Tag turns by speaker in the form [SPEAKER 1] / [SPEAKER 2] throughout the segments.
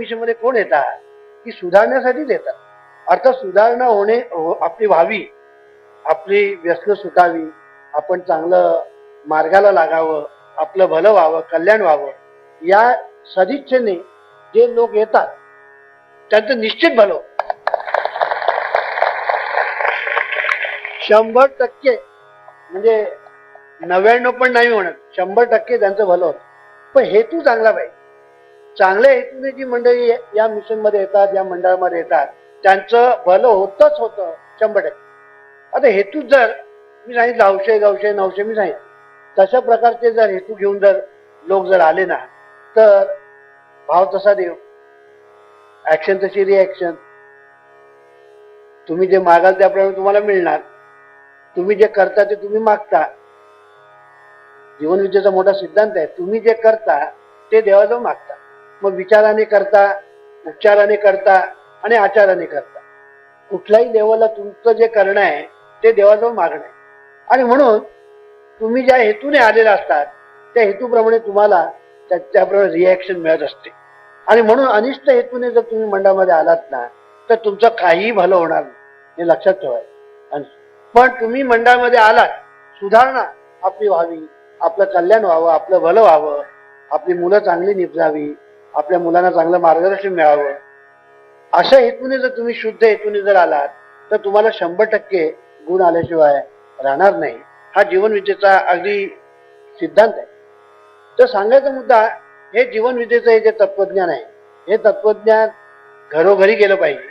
[SPEAKER 1] मिशनमध्ये कोण येतात? की सुधारण्यासाठीच येतात अर्थात सुधारणा होणे हो, आपली व्हावी आपली व्यसन सुटावी आपण चांगलं मार्गाला लागावं आपलं भलं व्हावं कल्याण व्हावं या सदिच्छेने जे लोक येतात त्यांचं निश्चित भलं शंभर टक्के म्हणजे नव्याण्णव पण नाही म्हणत शंभर टक्के त्यांचं भलं होतं. पण हेतू चांगला पाहिजे. चांगल्या हेतूने जी मंडळी या मिशनमध्ये येतात या मंडळामध्ये येतात. त्यांचं भलं होतच होतं शंभर टक्के. आता हेतू जर मी सांगितलं हौशे गावशे नवशे मी सांगितलं. तशा प्रकारचे जर हेतू घेऊन जर लोक जर आले ना तर भाव तसा देव ऍक्शन तशी रिॲक्शन तुम्ही जे मागाल त्याप्रमाणे तुम्हाला मिळणार. तुम्ही जे करता ते तुम्ही मागता. जीवनविद्येचा मोठा सिद्धांत आहे. तुम्ही जे करता ते देवाजवळ मागता. मग विचाराने करता उच्चाराने करता आणि आचाराने करता. कुठल्याही लेवलला तुमचं जे करणं आहे ते देवाजवळ मागणं आहे. आणि म्हणून तुम्ही ज्या हेतूने आलेला असतात त्या हेतूप्रमाणे तुम्हाला त्याप्रमाणे रिॲक्शन मिळत असते. आणि म्हणून अनिष्ट हेतूने जर तुम्ही मंडळामध्ये आलात ना तर तुमचं काहीही भलं होणार नाही. हे लक्षात ठेवायचं. पण तुम्ही मंडळामध्ये आलात सुधारणा आपली व्हावी आपलं कल्याण व्हावं आपलं भलं व्हावं आपली मुलं चांगली निपजावी आपल्या मुलांना चांगलं मार्गदर्शन मिळावं. अशा हेतूने जर तुम्ही शुद्ध हेतूने जर आलात तर तुम्हाला शंभर टक्के गुण आल्याशिवाय राहणार नाही. हा जीवनविद्येचा अगदी सिद्धांत आहे. तर सांगायचा मुद्दा हे जीवनविद्येचं हे जे तत्वज्ञान आहे हे तत्वज्ञान घरोघरी गेलं पाहिजे.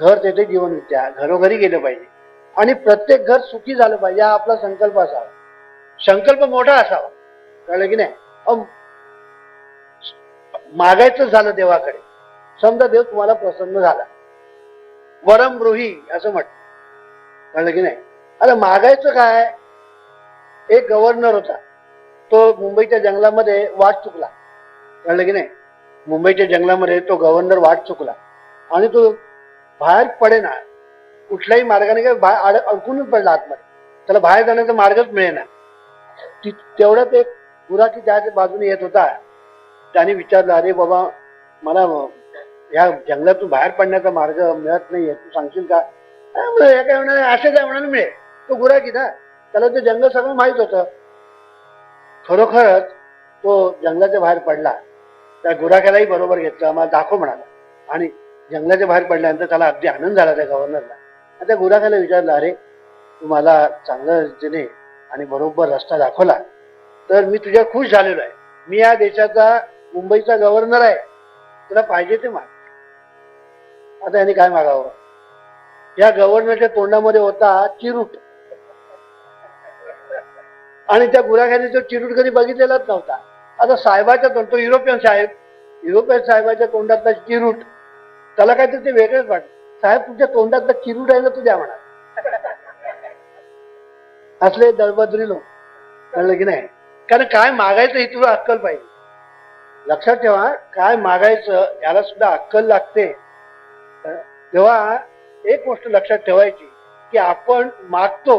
[SPEAKER 1] घर तेथे जीवनविद्या घरोघरी गेलं पाहिजे. आणि प्रत्येक घर सुखी झालं पाहिजे हा आपला संकल्प असावा. संकल्प मोठा असावा. कळलं की नाही? मागायचं झालं देवाकडे. समजा देव तुम्हाला प्रसन्न झाला. वरम ब्रुही असं म्हटलं. कळलं की नाही? आता मागायचं काय? एक गव्हर्नर होता. तो मुंबईच्या जंगलामध्ये वाट चुकला. कळलं की नाही? मुंबईच्या जंगलामध्ये तो गव्हर्नर वाट चुकला. आणि तो बाहेर पडेना. कुठल्याही मार्गाने काय बाहेर अड- अडकूनच पडला आतमध्ये. त्याला बाहेर जाण्याचा मार्गच मिळेना. तेवढ्यात एक गुराखी त्याच्या बाजूने येत होता. त्याने विचारलं अरे बाबा मला या जंगलातून बाहेर पडण्याचा मार्ग मिळत नाहीये तू सांगशील का? काय होणार असं काय होणार मिळेल. तो गुराखी ना? त्याला ते जंगल सगळं माहीत होतं. खरोखरच तो जंगलाच्या बाहेर पडला. त्या गुराख्यालाही बरोबर घेतलं मला दाखव म्हणाला. आणि जंगलाच्या बाहेर पडल्यानंतर त्याला अगदी आनंद झाला त्या गव्हर्नरला. आणि त्या गुराख्याला विचारलं अरे तू मला चांगल्या रीतीने आणि बरोबर रस्ता दाखवला तर मी तुझ्या खुश झालेलो आहे. मी या देशाचा मुंबईचा गव्हर्नर आहे तुला पाहिजे ते माग. आता यांनी काय मागावं? या गव्हर्नरच्या तोंडामध्ये होता चिरूट. आणि त्या गुराख्याने तो चिरूट कधी बघितलेलाच नव्हता. आता साहेबाच्या तोंड तो युरोपियन साहेब युरोपियन साहेबाच्या तोंडातला चिरूट त्याला काहीतरी ते वेगळंच वाटत साहेब तुमच्या तोंडातला चिरूट आहे ना तू द्या म्हणा. असले दळबद्री लोक. कळलं की नाही? कारण काय मागायचं हे तुला अक्कल पाहिजे. लक्षात ठेवा काय मागायचं याला सुद्धा अक्कल लागते. तेव्हा एक गोष्ट लक्षात ठेवायची की आपण मागतो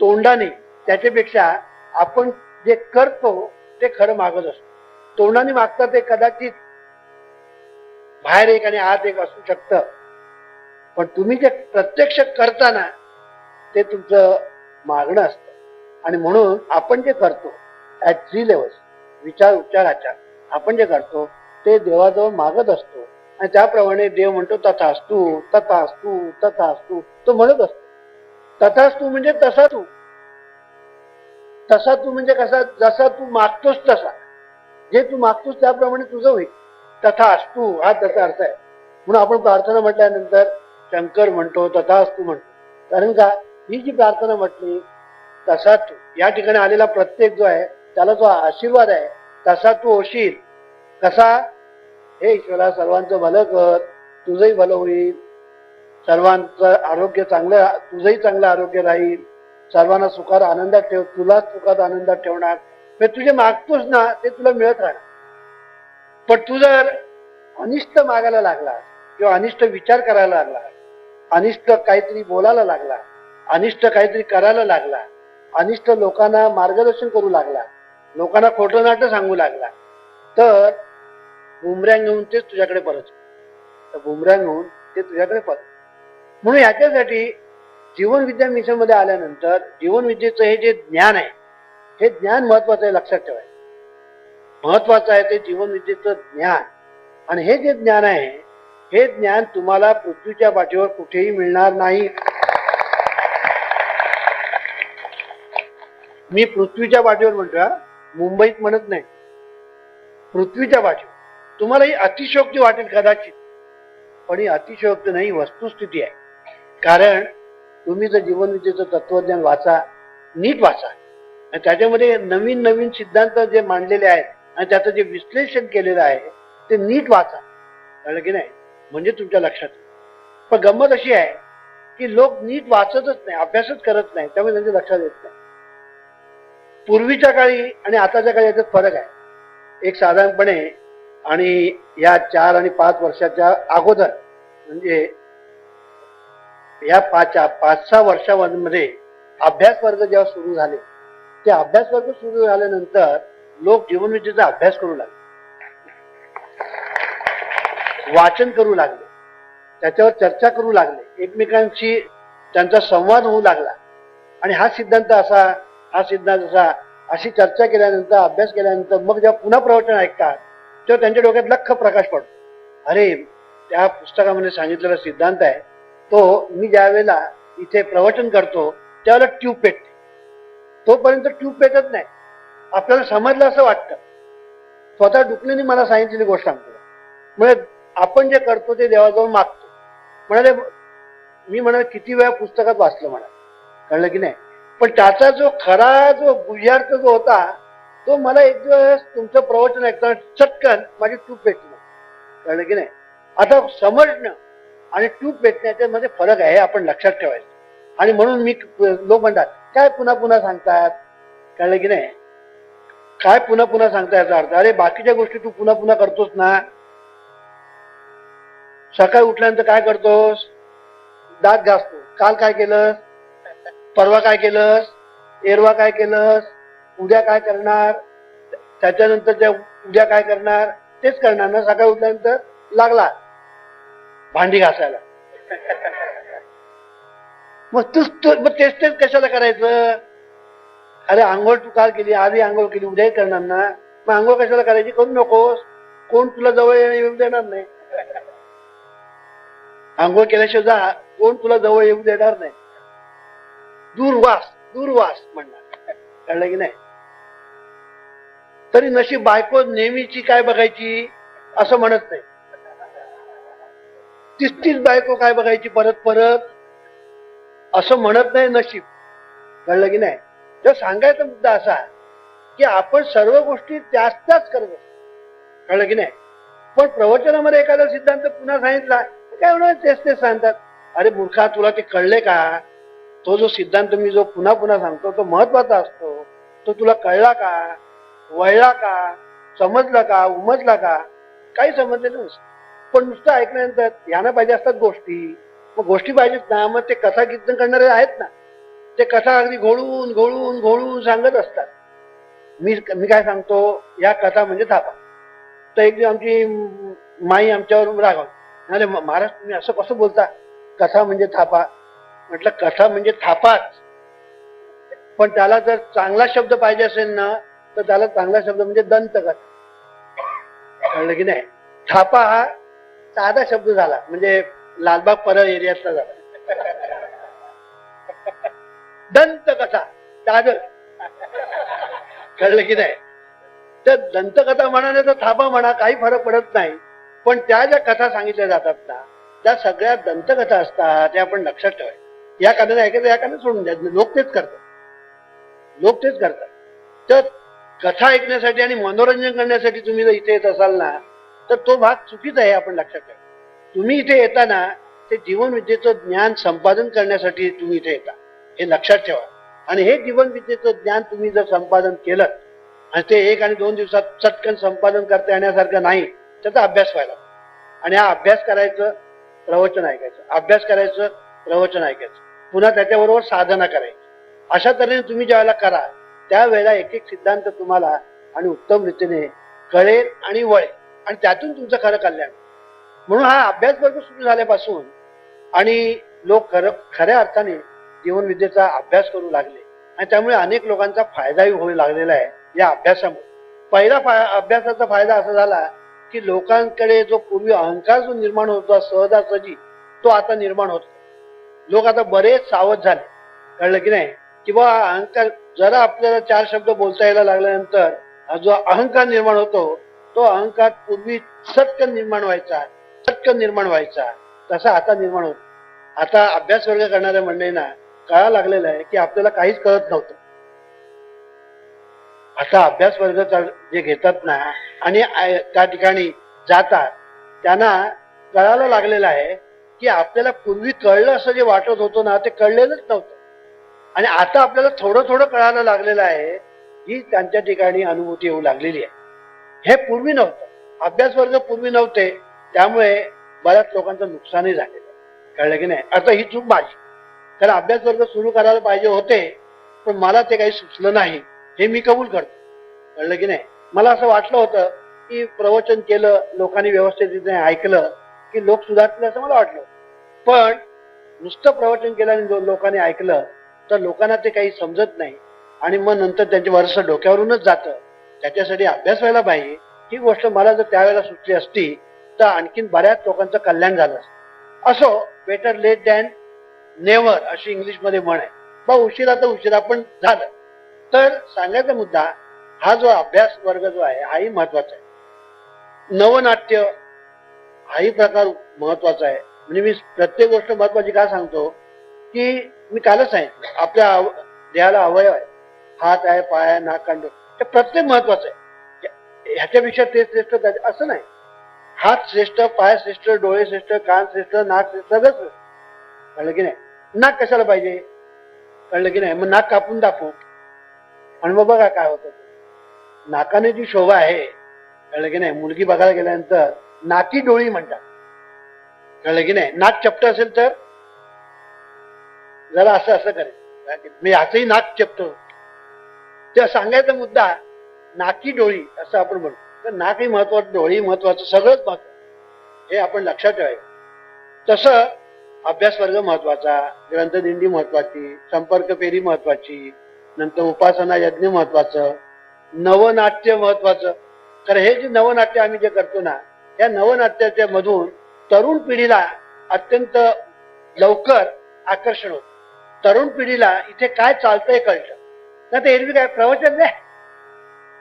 [SPEAKER 1] तोंडाने त्याच्यापेक्षा आपण जे करतो ते खरं मागत असतो. तोंडाने मागता ते कदाचित बाहेर एक आणि आत एक असू शकतं. पण तुम्ही जे प्रत्यक्ष करताना ते तुमचं मागणं असतं. आणि म्हणून आपण जे करतो ॲट थ्री लेवल्स विचार उच्चार आचार. आपण जे करतो ते देवाजवळ मागत असतो. आणि त्याप्रमाणे देव म्हणतो तथास्तू तथास तू तो म्हणत असतो. तथास्तू म्हणजे तसा तू. तसा तू म्हणजे कसा जसा तू मागतोस तसा. जे तू मागतोस त्याप्रमाणे तुझं होईल. तथा तू हा त्याचा अर्थ आहे. म्हणून आपण प्रार्थना म्हटल्यानंतर शंकर म्हणतो तथा तू म्हणतो. कारण का? ही जी प्रार्थना म्हटली तसा तू. या ठिकाणी आलेला प्रत्येक जो आहे त्याला जो आशीर्वाद आहे तसा तू होशील कसा? हे ईश्वरा सर्वांचं भलं कर. तुझंही भलं होईल. सर्वांचं आरोग्य चांगलं तुझंही चांगलं आरोग्य राहील. सर्वांना सुखात आनंदात ठेव. तुला सुखात आनंदात ठेवणार. म्हणजे तुझे मागतोस ना ते तुला मिळत राहणार. पण तू जर अनिष्ट मागायला लागला किंवा अनिष्ट विचार करायला लागला अनिष्ट काहीतरी बोलायला लागला अनिष्ट काहीतरी करायला लागला अनिष्ट लोकांना मार्गदर्शन करू लागला लोकांना खोटं नाटं सांगू लागला तर बुमऱ्यांग घेऊन तेच तुझ्याकडे परत. तर बुमऱ्यांग घेऊन ते तुझ्याकडे परत. म्हणून याच्यासाठी जीवन विद्या आल्यानंतर जीवन विद्येचं हे जे ज्ञान आहे हे ज्ञान महत्वाचं आहे लक्षात ठेवायचं. महत्वाचं आहे ते जीवन विद्येचं ज्ञान. आणि हे जे ज्ञान आहे हे ज्ञान तुम्हाला पृथ्वीच्या पाठीवर कुठेही मिळणार नाही. मी पृथ्वीच्या पाठीवर म्हणतो मुंबईत म्हणत नाही. पृथ्वीच्या पाठीवर. तुम्हाला ही अतिशयोक्ती वाटेल कदाचित. पण ही अतिशयोक्ती नाही वस्तुस्थिती आहे. कारण तुम्ही जर जीवनविद्येचं तत्वज्ञान वाचा नीट वाचा. आणि त्याच्यामध्ये नवीन नवीन सिद्धांत जे मांडलेले आहेत आणि त्याचं जे विश्लेषण केलेलं आहे ते नीट वाचा. कळलं की नाही? म्हणजे तुमच्या लक्षात पण गंमत अशी आहे की लोक नीट वाचतच नाही अभ्यासच करत नाही त्यामुळे त्यांच्या लक्षात येत नाही. पूर्वीच्या काळी आणि आताच्या काळी याच्यात फरक आहे. एक साधारणपणे आणि या चार आणि पाच वर्षाच्या अगोदर म्हणजे या पाच पाच सहा वर्षामध्ये अभ्यास वर्ग जेव्हा सुरू झाले ते अभ्यास वर्ग सुरू झाल्यानंतर लोक जीवनविद्येचा अभ्यास करू लागले. वाचन करू लागले. त्याच्यावर चर्चा करू लागले. एकमेकांशी त्यांचा संवाद होऊ लागला. आणि हा सिद्धांत असा हा सिद्धांत असा अशी चर्चा केल्यानंतर अभ्यास केल्यानंतर मग जेव्हा पुन्हा प्रवचन ऐकतात तेव्हा त्यांच्या डोक्यात लख प्रकाश पडतो. अरे त्या पुस्तकामध्ये सांगितलेला सिद्धांत आहे तो मी ज्या वेळेला इथे प्रवचन करतो त्यावेळेला ट्यूब पेटते. तोपर्यंत ट्यूब पेटत नाही. आपल्याला समजलं असं वाटतं. स्वतः डुकलेनी मला सांगितलेली गोष्ट सांगतो. म्हणजे आपण जे करतो ते देवाजवळ मागतो. म्हणाले मी म्हणाले किती वेळा पुस्तकात वाचलं म्हणा कळलं की नाही? पण त्याचा जो खरा जो गुह्यार्थ जो होता तो मला एक दिवस तुमचं प्रवचन ऐकताना चटकन माझी टूप पेटली कळलं की नाही? आता समजणं आणि टूप पेटण्याच्या मध्ये म्हणजे फरक आहे आपण लक्षात ठेवायचं. आणि म्हणून मी लोक म्हणतात काय पुन्हा पुन्हा सांगतात? कळलं की नाही? काय पुन्हा पुन्हा सांगता याचा अर्थ? अरे बाकीच्या गोष्टी तू पुन्हा पुन्हा करतोस ना. सकाळी उठल्यानंतर काय करतोस? दात घासतो. काल काय केलंस? परवा काय केलंस? एरवा काय केलंस? उद्या काय करणार? त्याच्यानंतर त्या उद्या काय करणार? तेच करणार ना. सकाळी उठल्यानंतर लागला. भांडी घासायला. मग तूच मग तेच तेच कशाला करायचं? अरे आंघोळ तू काल केली आधी आंघोळ केली उद्याही करणार ना. मग आंघोळ कशाला करायची? करू नकोस. कोण तुला जवळ येऊ देणार नाही. आंघोळ केल्याशिवाय जा. कोण तुला जवळ येऊ देणार नाही. दूरवास दूरवास म्हणणार. कळलं की नाही? तरी नशी बायको नेहमीची काय बघायची असं म्हणत नाही. तीच तीच बायको काय बघायची परत परत असं म्हणत नाही नशीब. कळलं की नाही? तर सांगायचा मुद्दा असा की आपण सर्व गोष्टी त्याच त्याच करत असतो. कळलं की नाही? पण प्रवचनामध्ये एखादा सिद्धांत पुन्हा सांगितला काय होणार तेच तेच सांगतात. अरे मूर्खा तुला ते कळले का? तो जो सिद्धांत मी जो पुन्हा पुन्हा सांगतो तो महत्त्वाचा असतो. तो तुला कळला का? वळला का समजला का उमजला का? काही समजलेलं नसतं पण नुसतं ऐकल्यानंतर यांना पाहिजे असतात गोष्टी. मग गोष्टी पाहिजेत ना मग ते कथा कीर्तन करणारे आहेत ना ते कथा अगदी घोळून घोळून घोळून सांगत असतात. मी मी काय सांगतो या कथा म्हणजे थापा. तर एक आमची माई आमच्यावर रागवली. म्हणाले महाराज तुम्ही असं कसं बोलता? कथा म्हणजे थापा. म्हटलं कथा म्हणजे थापाच. पण त्याला जर चांगला शब्द पाहिजे असेल ना तर त्याला चांगला शब्द म्हणजे दंतकथा कळलं की नाही? छापा हा साधा शब्द झाला. म्हणजे लालबाग परळ एरियातला झाला. दंतकथा दादर. कळलं की नाही? तर दंतकथा म्हणा नाही तर थापा म्हणा काही फरक पडत नाही. पण त्या ज्या कथा सांगितल्या जातात ना त्या सगळ्या दंतकथा असतात त्या आपण लक्षात ठेवाय या कानाने ऐकायचं या कानाने सोडून द्या. लोक तेच करतात. लोक तेच करतात. तर कथा ऐकण्यासाठी आणि मनोरंजन करण्यासाठी तुम्ही जर इथे येत असाल ना तर तो भाग चुकीचा आहे आपण लक्षात ठेवा. तुम्ही इथे येताना ते जीवन विद्येचं ज्ञान संपादन करण्यासाठी तुम्ही इथे येता. हे लक्षात ठेवा. आणि हे जीवन विद्येचं ज्ञान तुम्ही जर संपादन केलं आणि ते एक आणि दोन दिवसात चटकन संपादन करता येण्यासारखं नाही त्याचा अभ्यास व्हायला आणि हा अभ्यास करायचं प्रवचन ऐकायचं. अभ्यास करायचं प्रवचन ऐकायचं. पुन्हा त्याच्याबरोबर साधना करायची. अशा तऱ्हेने तुम्ही ज्यावेळेला करा त्यावेळेला एक एक सिद्धांत तुम्हाला आणि उत्तम रीतीने कळेल आणि वळेल. आणि त्यातून तुमचं खरं कल्याण. म्हणून हा अभ्यास वर्ग सुरू झाल्यापासून आणि लोक खरं खऱ्या अर्थाने जीवनविद्येचा अभ्यास करू लागले. आणि त्यामुळे अनेक लोकांचा फायदाही होऊ लागलेला आहे या अभ्यासामुळे. पहिला फा अभ्यासाचा फायदा असा झाला की लोकांकडे जो पूर्वी अहंकार जो निर्माण होता सहजासहजी तो आता निर्माण होतो. लोक आता बरेच सावध झाले. कळलं की नाही? किंवा अहंकार जरा आपल्याला चार शब्द बोलता यायला लागल्यानंतर हा जो अहंकार निर्माण होतो तो अहंकार पूर्वी सटकन निर्माण व्हायचा सटकन निर्माण व्हायचा तसा आता निर्माण होतो. आता अभ्यास वर्ग करणाऱ्या मंडळींना कळा लागलेलं आहे की आपल्याला काहीच कळत नव्हतं. आता अभ्यास वर्ग जे घेतात ना आणि त्या ठिकाणी जातात त्यांना कळायला लागलेलं आहे की आपल्याला पूर्वी कळलं असं जे वाटत होतं ना ते कळलेलंच नव्हतं. आणि आता आपल्याला थोडं थोडं कळायला लागलेलं आहे ही त्यांच्या ठिकाणी अनुभूती येऊ लागलेली आहे. हे पूर्वी नव्हतं. अभ्यास वर्ग पूर्वी नव्हते. त्यामुळे बऱ्याच लोकांचं नुकसानही झालेलं कळलं की नाही? आता ही चूक माझी. कारण अभ्यास वर्ग सुरू करायला पाहिजे होते पण मला ते काही सुचलं नाही. हे मी कबूल करतो. कळलं की नाही? मला असं वाटलं होतं की प्रवचन केलं लोकांनी व्यवस्थित रीतीने ऐकलं की लोक सुधारतील असं मला वाटलं पण नुसतं प्रवचन केलं आणि लोकांनी ऐकलं तर लोकांना ते काही समजत नाही. आणि मग नंतर त्यांच्या वर्ष डोक्यावरूनच जातं. त्याच्यासाठी अभ्यास व्हायला पाहिजे. ही गोष्ट मला जर त्यावेळेला सुचली असती तर आणखीन बऱ्याच लोकांचं कल्याण झालं असतं. असो बेटर लेट दॅन नेवर अशी इंग्लिशमध्ये म्हण आहे. बा उशिरा तर उशिरा पण झालं. तर सांगायचा मुद्दा हा जो अभ्यास वर्ग जो आहे हाही महत्त्वाचा आहे. नवनाट्य हाही प्रकार महत्त्वाचा आहे. म्हणजे मी प्रत्येक गोष्ट महत्वाची का सांगतो की मी कालच आहे. आपल्या देहाला अवयव आहे. हात आहे पाय आहे नाक कांड हे प्रत्येक महत्वाचं आहे. ह्याच्यापेक्षा ते श्रेष्ठ त्याच्या- असं नाही. हात श्रेष्ठ पाय श्रेष्ठ डोळे श्रेष्ठ कान श्रेष्ठ नाक श्रेष्ठ सगळं श्रेष्ठ. कळलं की नाही? नाक कशाला पाहिजे? कळलं की नाही? मग नाक कापून दाखवू. आणि मग बघा काय होतं. नाकाने जी शोभा आहे कळलं की नाही? मुलगी बघायला गेल्यानंतर नाकी डोळी म्हणतात. कळलं की नाही? नाक चपट असेल तर जरा असं असं करेल मी याचही नाक चेपतो. त्या सांगायचा मुद्दा नाकी डोळी असं आपण म्हणतो. तर नाकही महत्वाचं डोळी महत्वाचं सगळंच महत्वाचं. हे आपण लक्षात ठेवायचं. तसं अभ्यास वर्ग महत्त्वाचा ग्रंथदिंडी महत्वाची संपर्क फेरी महत्वाची नंतर उपासना यज्ञ महत्वाचं नवनाट्य महत्वाचं. तर हे जे नवनाट्य आम्ही जे करतो ना या नवनाट्याच्या मधून तरुण पिढीला अत्यंत लवकर आकर्षण होत. तरुण पिढीला इथे काय चालतंय कळतं. ना ते एरवी काय प्रवचन द्या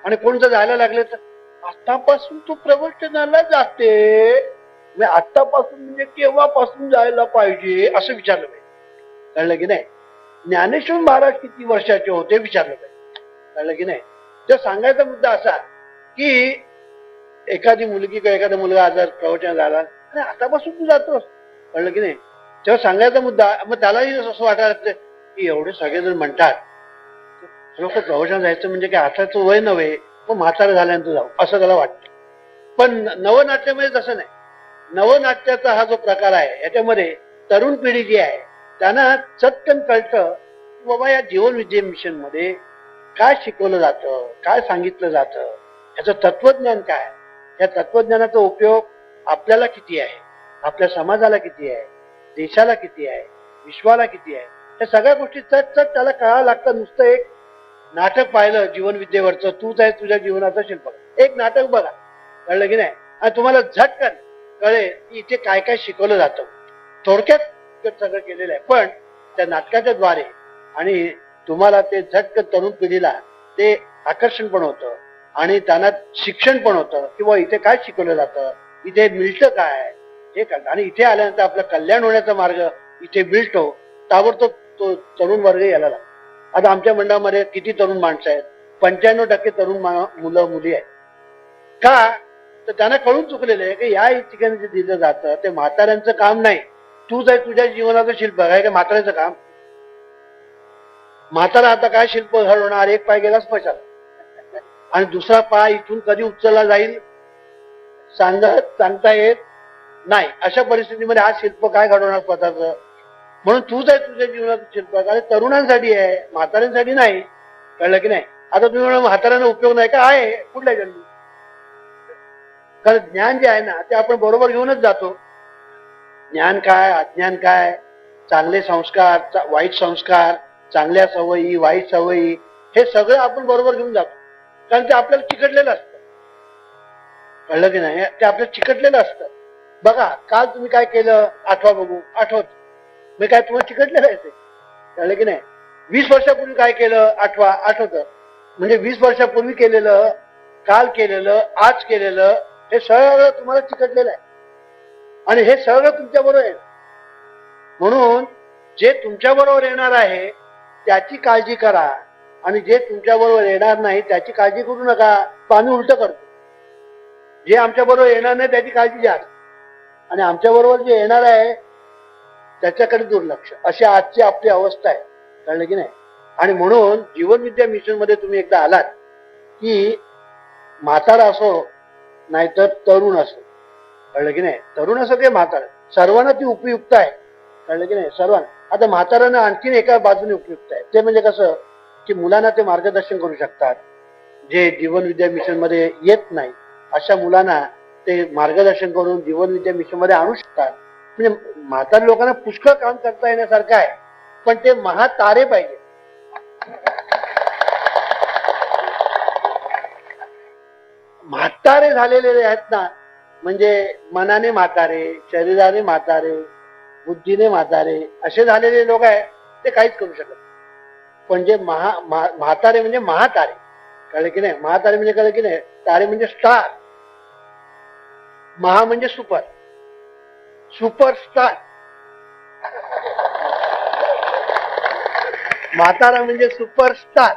[SPEAKER 1] आणि कोण जर जायला लागले तर आतापासून तू प्रवचनाला जाते. मी आतापासून म्हणजे केव्हापासून जायला पाहिजे असं विचारलं पाहिजे. कळलं की नाही? ज्ञानेश्वर महाराज किती वर्षाचे होते विचारलं पाहिजे. कळलं की नाही? तर सांगायचा मुद्दा असा की एखादी मुलगी किंवा एखादा मुलगा आजार प्रवचन झाला अरे आतापासून तू जातोस. कळलं की नाही? तेव्हा सांगायचा मुद्दा मग त्यालाही असं वाटायला लागतं की एवढे सगळेजण म्हणतात. लोक प्रवचन जायचं म्हणजे काय आताचं वय नव्हे मग म्हातारं झाल्यानंतर जाऊ असं त्याला वाटतं. पण नवनाट्यामध्ये तसं नाही. नवनाट्याचा हा जो प्रकार आहे याच्यामध्ये तरुण पिढी जी आहे त्यांना चटकन कळतं की बाबा या जीवन विद्ये मिशनमध्ये काय शिकवलं जातं काय सांगितलं जातं याचं तत्वज्ञान काय? या तत्वज्ञानाचा उपयोग आपल्याला किती आहे? आपल्या समाजाला किती आहे? देशाला किती आहे विश्वाला किती आहे या सगळ्या गोष्टी चट चट त्याला कळायला लागतं. नुसतं एक नाटक पाहिलं जीवन विद्येवरचं तूच आहे तुझ्या जीवनाचा शिल्प एक नाटक बघा. कळलं की नाही? आणि तुम्हाला झटकन कळेल की इथे काय काय शिकवलं जातं. थोडक्यात सगळं केलेलं आहे. पण त्या नाटकाच्या द्वारे आणि तुम्हाला ते झटकन तरुण पिढीला ते आकर्षण पण होतं. आणि त्यांना शिक्षण पण होतं. किंवा इथे काय शिकवलं जातं? इथे मिळतं काय? हे आणि इथे आल्यानंतर आपलं कल्याण होण्याचा मार्ग इथे मिळतो. ताबडतोब तो तरुण वर्ग यायला लागतो आता आमच्या मंडळामध्ये किती तरुण माणसं आहेत? पंच्याण्णव टक्के तरुण मुलं मुली आहेत. का? तर त्यांना कळून चुकलेलं आहे की या ठिकाणी जे दिलं जातं ते म्हाताऱ्यांचं काम नाही. तू जर तुझ्या जीवनाचं शिल्प आहे का म्हाताऱ्याचं काम? म्हातारा आता काय शिल्प घडवणार? एक पाय गेलाच पशात आणि दुसरा पाय इथून कधी उचलला जाईल? सांगत सांगता येत नाही अशा परिस्थितीमध्ये हा शिल्प काय घडवणार स्वतःच? म्हणून तूच आहे तुझ्या जीवनात शिल्प. आणि तरुणांसाठी आहे म्हाताऱ्यांसाठी नाही. कळलं की नाही? आता तुम्ही म्हणा म्हाताऱ्यांना उपयोग नाही का? आहे कुठल्या जन्मी? कारण ज्ञान जे आहे ना ते आपण बरोबर घेऊनच जातो. ज्ञान काय अज्ञान काय? चांगले संस्कार चा- वाईट संस्कार चांगल्या सवयी वाईट सवयी हे सगळं आपण बरोबर घेऊन जातो. कारण ते आपल्याला चिकटलेलं असतं. कळलं की नाही? ते आपल्याला चिकटलेलं असतं. बघा काल तुम्ही काय केलं? आठवा बघू. आठवत. मी काय तुम्हाला चिकटले आहे ते कळलं की नाही? वीस वर्षापूर्वी काय केलं? आठवा. आठवत. म्हणजे वीस वर्षापूर्वी केलेलं काल केलेलं आज केलेलं हे सगळं तुम्हाला चिकटलेलं आहे. आणि हे सगळं तुमच्या बरोबर आहे म्हणून जे तुमच्या बरोबर येणार आहे त्याची काळजी करा. आणि जे तुमच्या बरोबर येणार नाही त्याची काळजी करू नका. तो आम्ही उलट करतो. जे आमच्या बरोबर येणार नाही त्याची काळजी घ्या. आणि आमच्या बरोबर जे येणार आहे त्याच्याकडे दुर्लक्ष. अशी आजची आपली अवस्था आहे. कळलं की नाही? आणि म्हणून जीवन विद्या मिशनमध्ये तुम्ही एकदा आलात की म्हातारा असो नाहीतर तरुण असो. कळलं की नाही? तरुण असो की म्हातारा? सर्वांना ती उपयुक्त आहे. कळलं की नाही? सर्वांना. आता म्हातारांना आणखीन एका बाजूने उपयुक्त आहे. ते म्हणजे कसं? की मुलांना ते मार्गदर्शन करू शकतात. जे जीवन विद्या मिशनमध्ये येत नाही अशा मुलांना ते मार्गदर्शन करून जीवन विद्या आणू शकतात. म्हणजे म्हातार लोकांना पुष्कळ काम करता येण्यासारखं आहे. पण ते महातारे पाहिजे. म्हातारे झालेले आहेत ना म्हणजे मनाने म्हातारे शरीराने म्हातारे बुद्धीने म्हातारे असे झालेले लोक आहेत ते काहीच करू शकत नाही. पण जे महा म्हातारे म्हणजे महातारे. कळलं की नाही? महातारे म्हणजे कळलं की नाही? तारे म्हणजे स्टार. महा म्हणजे सुपर. सुपर स्टार म्हातारा म्हणजे सुपरस्टार.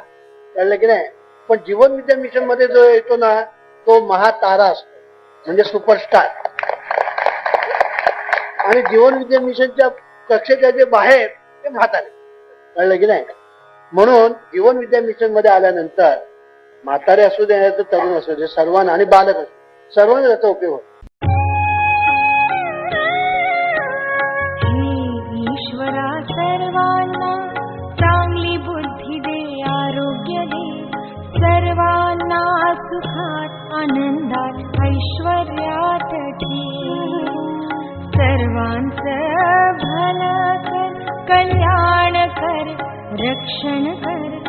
[SPEAKER 1] कळलं की नाही? पण जीवन विद्या मिशनमध्ये जो येतो ना तो महातारा असतो. म्हणजे सुपरस्टार. आणि जीवन विद्या मिशनच्या कक्षेच्या जे बाहेर ते म्हातारे. कळलं की नाही? म्हणून जीवन विद्या मिशनमध्ये आल्यानंतर म्हातारे असू दे तरुण असू दे सर्वांना आणि बालक असू सर्वांना त्याचा उपयोग होतो.
[SPEAKER 2] आनन्दात् ऐश्वर्यातठि सर्वान् सभना कल्याणकर रक्षण कर्.